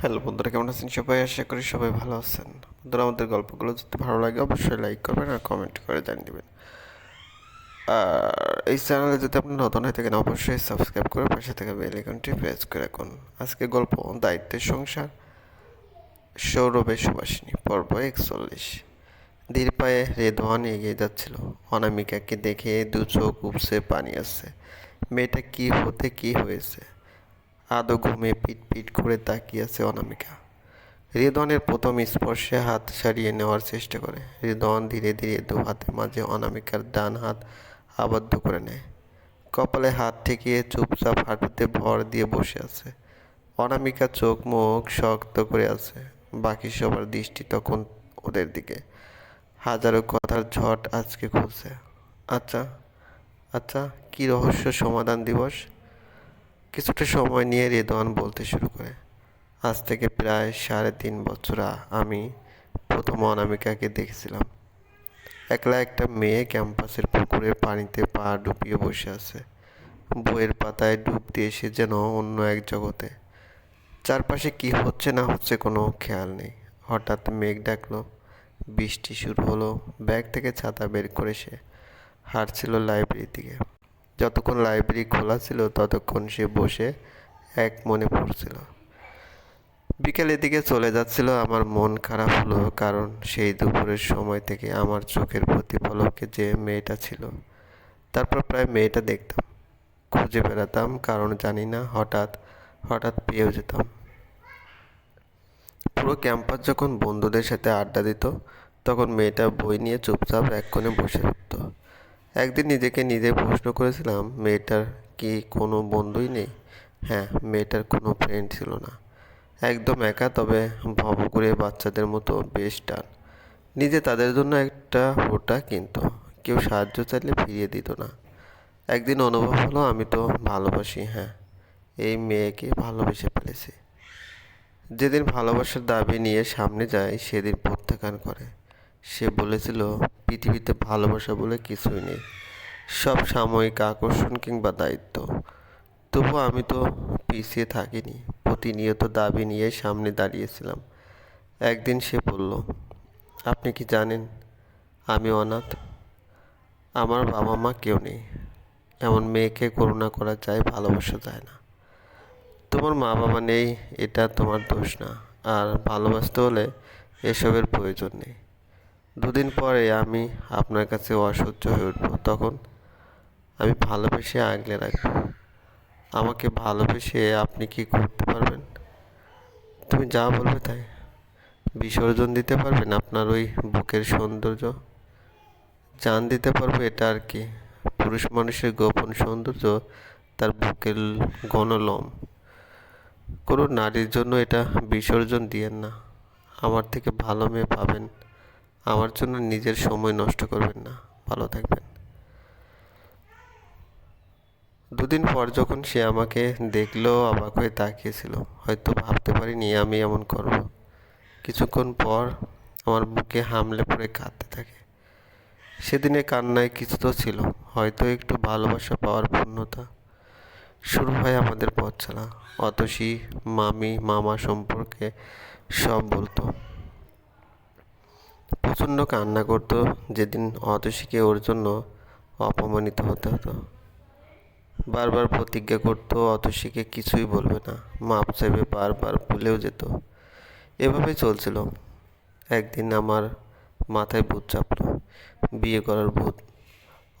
Hello বন্ধুরা, কেমন আছেন সবাই? আশা করি সবাই ভালো আছেন। বন্ধুরা, আমাদের গল্পগুলো যদি ভালো লাগে, অবশ্যই লাইক করবেন আর কমেন্ট করে জানিয়ে দেবেন। আর এই চ্যানেলে যদি আপনি নতুন হয়ে থাকেন, অবশ্যই সাবস্ক্রাইব করে পাশে থেকে বেল প্রেস করে রাখুন। আজকে গল্প দায়িত্বের সংসার সৌরভের সুবাসিনী পর্ব একচল্লিশ। ধীর পায়ে রেদওয়ান এগিয়ে যাচ্ছিল। অনামিকাকে দেখে দু চোখ উপসে পানি আসছে। মেয়েটা কি হতে কি হয়েছে? আদৌ ঘুমে পিট পিট করে তাকিয়ে আছে অনামিকা। রিদনের প্রথম স্পর্শে হাত সারিয়ে নেওয়ার চেষ্টা করে। রিদন ধীরে ধীরে দু হাতের মাঝে অনামিকার ডান হাত আবদ্ধ করে নেয়। কপালে হাত ঠেকিয়ে চুপচাপ হাঁটুতে ভর দিয়ে বসে আছে। অনামিকা চোখ মুখ শক্ত করে আছে। বাকি সবার দৃষ্টি তখন ওদের দিকে। হাজারো কথার ঝট আজকে খুলছে। আচ্ছা আচ্ছা কি রহস্য সমাধান দিবস? কিছুটা সময় নিয়ে রেদওয়ান বলতে শুরু করে, আজ থেকে প্রায় সাড়ে তিন বছর আমি প্রথম অনামিকাকে দেখেছিলাম। একলা একটা মেয়ে ক্যাম্পাসের পুকুরের পানিতে পা ডুবিয়ে বসে আছে। বইয়ের পাতায় ডুব দিয়ে সে যেন অন্য এক জগতে। চারপাশে কি হচ্ছে না হচ্ছে কোনো খেয়াল নেই। হঠাৎ মেঘ ডাকলো, বৃষ্টি শুরু হলো, ব্যাগ থেকে ছাতা বের করে সে হাঁটছিল লাইব্রেরির দিকে। যতক্ষণ লাইব্রেরি খোলা ছিল, ততক্ষণ সে বসে এক মনে পড়ছিল। বিকেলের দিকে চলে যাচ্ছিল, আমার মন খারাপ হলো কারণ সেই দুপুরের সময় থেকে আমার চোখের প্রতিফলকে যে মেয়েটা ছিল, তারপর প্রায় মেয়েটা দেখতাম। খুঁজে বেড়াতাম, কারণ জানি না, হঠাৎ হঠাৎ পেয়েও যেতাম। পুরো ক্যাম্পাস যখন বন্ধুদের সাথে আড্ডা দিত, তখন মেয়েটা বই নিয়ে চুপচাপ এক কোণে বসে একদিন নিজেকে নিজে প্রশ্ন করেছিলাম, মেয়েটার কি কোনো বন্ধুই নেই? হ্যাঁ মেয়েটার কোনো ফ্রেন্ড ছিল না। একদম একা, তবে ভব করে বাচ্চাদের মতো বেশ টান। নিজে তাদের জন্য একটা হোটা কিনতো। কেউ সাহায্য চাইলে ফিরিয়ে দিত না। একদিন অনুভব হলো, আমি তো ভালোবাসি। হ্যাঁ এই মেয়েকে ভালোবেসে ফেলেছি। যেদিন ভালোবাসার দাবি নিয়ে সামনে যায়, সেদিন প্রত্যাখ্যান করে। সে বলেছিল, পৃথিবীতে ভালোবাসা বলে কিছুই নেই। সব সাময়িক আকর্ষণ কিংবা দায়িত্ব। তবু আমি তো পিছিয়ে থাকিনি। প্রতিনিয়ত দাবি নিয়ে সামনে দাঁড়িয়েছিলাম। একদিন সে বলল, আপনি কি জানেন, আমি অনাথ। আমার বাবা মা কেউ নেই। এমন মেয়েকে করুণা করা যায়, ভালোবাসা যায় না। তোমার মা বাবা নেই, এটা তোমার দোষ না। আর ভালোবাসতে হলে এসবের প্রয়োজন নেই। দুদিন পরে আমি আপনার কাছে অসহ্য হয়ে উঠবো। তখন আমি ভালোবেসে আগলে রাখব। আমাকে ভালোবেসে আপনি কি করতে পারবেন? তুমি যা বলবে তাই। বিসর্জন দিতে পারবেন আপনার ওই বুকের সৌন্দর্য? জান দিতে পারব এটা আর কি। পুরুষ মানুষের গোপন সৌন্দর্য, তার বুকের গণলম। কোনো নারীর জন্য এটা বিসর্জন দিয়েন না। আমার থেকে ভালো মেয়ে পাবেন আমার জন্য নিজের সময় নষ্ট করবেন না। ভালো থাকবেন। দুদিন পর যখন সে আমাকে দেখল, অবাক হয়ে তাকিয়েছিল। হয়তো ভাবতে পারিনি আমি এমন করব। কিছুক্ষণ পর আমার বুকে হামলে পড়ে কাঁদতে থাকে। সেদিনে কান্নায় কিছু তো ছিল, হয়তো একটু ভালোবাসা পাওয়ার পূর্ণতা। শুরু হয় আমাদের পথ চলা। অতসী, মামি, মামা সম্পর্কে সব বলতো। প্রচণ্ড কান্না করতো, যেদিন অতসীকে ওর জন্য অপমানিত হতে হতো। বারবার প্রতিজ্ঞা করতো, অতসীকে কিছুই বলবে না, মাপ চাইবে বারবার ভুলেও যেত। এভাবেই চলছিল। একদিন আমার মাথায় ভূত চাপলো, বিয়ে করার ভূত।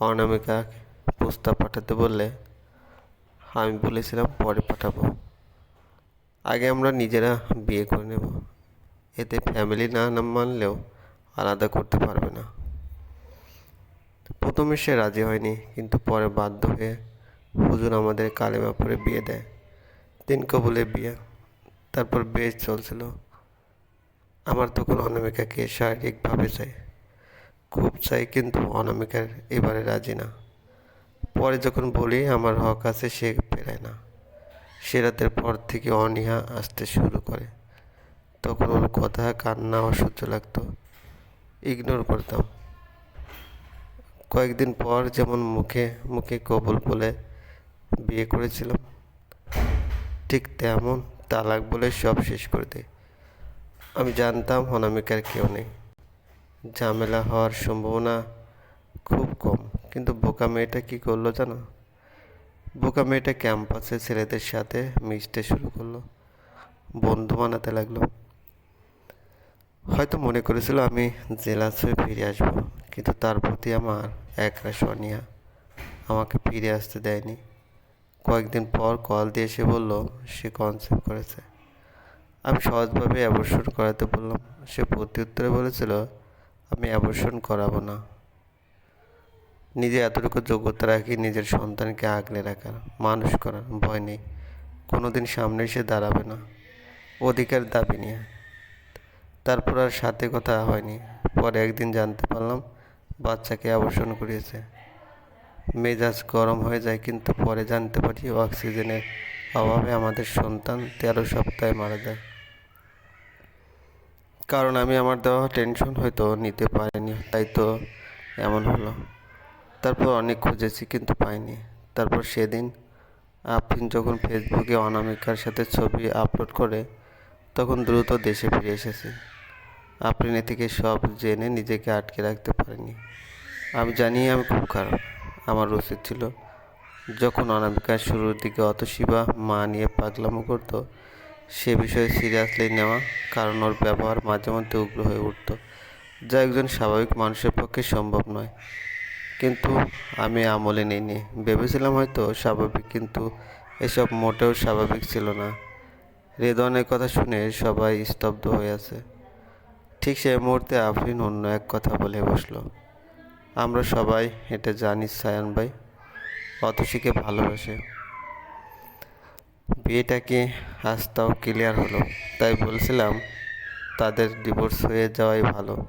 অনামিকা প্রস্তাব পাঠাতে বললে, আমি বলেছিলাম পরে পাঠাবো। আগে আমরা নিজেরা বিয়ে করে নেব। এতে ফ্যামিলি না মানলেও আলাদা করতে পারবে না। প্রথমে সে রাজি হয়নি, কিন্তু পরে বাধ্য হয়ে হুজুর আমাদের কালেমা পরে বিয়ে দেয়। তিন কবুলে বিয়ে, তারপর বেশ চলছিল। আমার তখন অনামিকাকে শারীরিকভাবে চাই, খুব চাই, কিন্তু অনামিকার এবারে রাজি না। পরে যখন বলি, আমার হক আছে, সে পেরায় না। সে রাতের পর থেকে অনীহা আসতে শুরু করে। তখন ওর কথা কান্না অসহ্য লাগতো। ইগনোর করতাম। কয়েকদিন পর যেমন মুখে মুখে কবুল বলে বিয়ে করেছিলাম, ঠিক তেমন তালাক বলে সব শেষ করে দেয় আমি জানতাম অনামিকার কেউ নেই। ঝামেলা হওয়ার সম্ভাবনা খুব কম, কিন্তু বোকা মেয়েটা কী করল জানো? বোকা মেয়েটা ক্যাম্পাসে ছেলেদের সাথে মিশতে শুরু করল। বন্ধু বানাতে লাগল। হয়তো মনে করেছিল আমি জেলা হয়ে ফিরে আসব, কিন্তু তার প্রতি আমার একরাশ অনীহা। আমাকে ফিরে আসতে দেয়নি। কয়েকদিন পর কল দিয়ে এসে বলল, সে কনসেপ্ট করেছে। আমি সহজভাবে অ্যাবর্শন করাতে বললাম। সে প্রত্যুত্তরে বলেছিল, আমি অ্যাবর্শন করাবো না। নিজে এতটুকু যোগ্যতা রাখি, নিজের সন্তানকে আগলে রাখার, মানুষ করার, ভয় নেই। কোনোদিন সামনে এসে দাঁড়াবে না। অধিকার দাবি নিয়ে। তারপর আর সাথে কথা হয়নি। পরে একদিন জানতে পারলাম, বাচ্চাকে আবর্ষণ করিয়েছে। মেজাজ গরম হয়ে যায়, কিন্তু পরে জানতে পারি অক্সিজেনের অভাবে আমাদের সন্তান তেরো সপ্তাহে মারা যায়। কারণ আমি আমার দেওয়া টেনশন হয়তো নিতে পারিনি, তাই তো এমন হলো। তারপর অনেক খুঁজেছি, কিন্তু পাইনি। তারপর সেদিন আফরিন যখন ফেসবুকে অনামিকার সাথে ছবি আপলোড করে, তখন দ্রুত দেশে ফিরে এসেছি। আফরিনে থেকে সব জেনে নিজেকে আটকে রাখতে পারিনি আমি জানি আমি খুব খারাপ। আমার উচিত ছিল। যখন অনামিকার শুরুর দিকে অত শিবা মা নিয়ে পাগলামো করতো, সে বিষয়ে সিরিয়াসলি নেওয়া কারণ ওর ব্যবহার মাঝে মধ্যে উগ্র হয়ে উঠতো। যা একজন স্বাভাবিক মানুষের পক্ষে সম্ভব নয়। কিন্তু আমি আমলে নিইনি। ভেবেছিলাম হয়তো স্বাভাবিক, কিন্তু এসব মোটেও স্বাভাবিক ছিল না। রেদনের কথা শুনে সবাই স্তব্ধ হয়ে আছে। ঠিক সেই মুহূর্তে আফরিন অন্য এক কথা বলে বসল। আমরা সবাই এটা জানি, সায়ান ভাই। অতসীকে ভালোবাসে। বিয়েটাকে আজ তাও ক্লিয়ার হলো? তাই বলছিলাম, তাদের ডিভোর্স হয়ে যাওয়াই ভালো।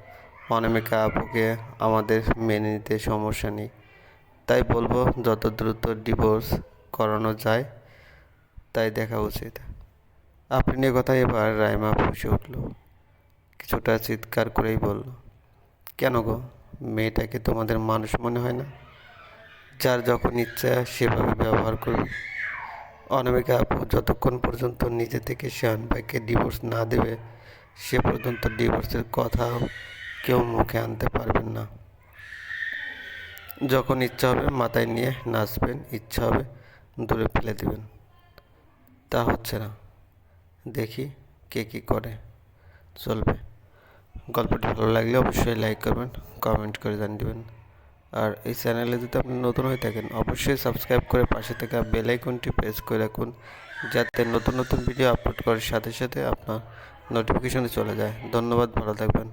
অনামিকা আপুকে আমাদের মেনে নিতে সমস্যা নেই। তাই বলব, যত দ্রুত ডিভোর্স করানো যায়, তাই দেখা উচিত। আপনি কথা এবার রাইমা ফুসে উঠল। কিছুটা চিৎকার করেই বলল, কেন গো? মেয়েটাকে তোমাদের মানুষ মনে হয় না? যার যখন ইচ্ছা সেভাবে ব্যবহার করবে। অনামিকা আপু, যতক্ষণ পর্যন্ত নিজে থেকে শাহান ভাইকে ডিভোর্স না দেবে, সে পর্যন্ত ডিভোর্সের কথাও কেউ মুখে আনতে পারবেন না। যখন ইচ্ছা হবে মাথায় নিয়ে নাচবেন, ইচ্ছা হবে দূরে ফেলে দেবেন। তা হচ্ছে না। দেখি কে কী করে চলবে। গল্পটি ভালো লাগলে অবশ্যই লাইক করবেন কমেন্ট করে জানিয়ে দেবেন। আর এই চ্যানেলে যদি আপনি নতুন হয়ে থাকেন, অবশ্যই সাবস্ক্রাইব করে পাশে থাকা বেল আইকনটি প্রেস করে রাখুন, যাতে নতুন নতুন ভিডিও আপলোড করার সাথে সাথে আপনার নোটিফিকেশনে চলে যায়। ধন্যবাদ, ভালো থাকবেন।